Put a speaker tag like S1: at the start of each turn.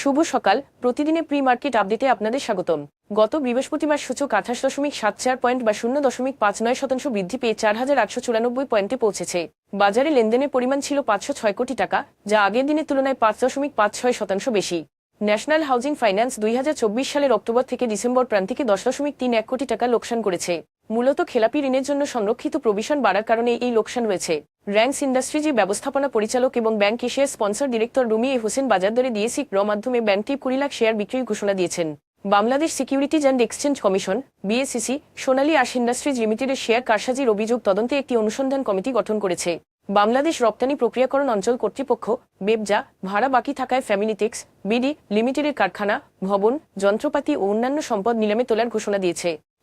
S1: শুভ সকাল। প্রতিদিনে pre market আপডেটে আপনাদের স্বাগতম। গত বৃহস্পতিবার সূচক আঠাশ দশমিক সাত চার পয়েন্ট বা শূন্য দশমিক পাঁচ নয় শতাংশ বৃদ্ধি পেয়ে চার হাজার আটশো চুরানব্বই পয়েন্টে পৌঁছেছে। বাজারে লেনদেনের পরিমাণ ছিল পাঁচশো ছয় কোটি টাকা, যা আগের দিনের তুলনায় পাঁচ দশমিক পাঁচ ছয় শতাংশ বেশি। ন্যাশনাল হাউজিং ফাইন্যান্স দুই হাজার চব্বিশ সালের অক্টোবর থেকে ডিসেম্বর প্রান্তিকে দশ দশমিক তিন এক কোটি টাকা লোকসান করেছে। মূলত খেলাপি ঋণের জন্য সংরক্ষিত প্রভিশন বাড়ার কারণে এই লোকসান রয়েছে র্যাঙ্কস ইন্ডাস্ট্রিজি ব্যবস্থাপনা পরিচালক এবং ব্যাংক এশিয়ার স্পন্সর ডিরেক্টর রুমি হোসেন বাজার দরে ডিএসি র মাধ্যমে ব্যাংকটি কুড়ি লাখ শেয়ার বিক্রির ঘোষণা দিয়েছেন। Bangladesh securities and exchange commission BSCC Sonali Aansh industries লিমিটেডের শেয়ার কারসাজির অভিযোগ তদন্তে একটি অনুসন্ধান কমিটি গঠন করেছে। বাংলাদেশ রপ্তানি প্রক্রিয়াকরণ অঞ্চল কর্তৃপক্ষ, বেবজা, ভাড়া বাকি থাকায় ফ্যামিলিটেক্স বিডি লিমিটেডের কারখানা, ভবন, যন্ত্রপাতি ও অন্যান্য সম্পদ নিলামে তোলার ঘোষণা দিয়েছে।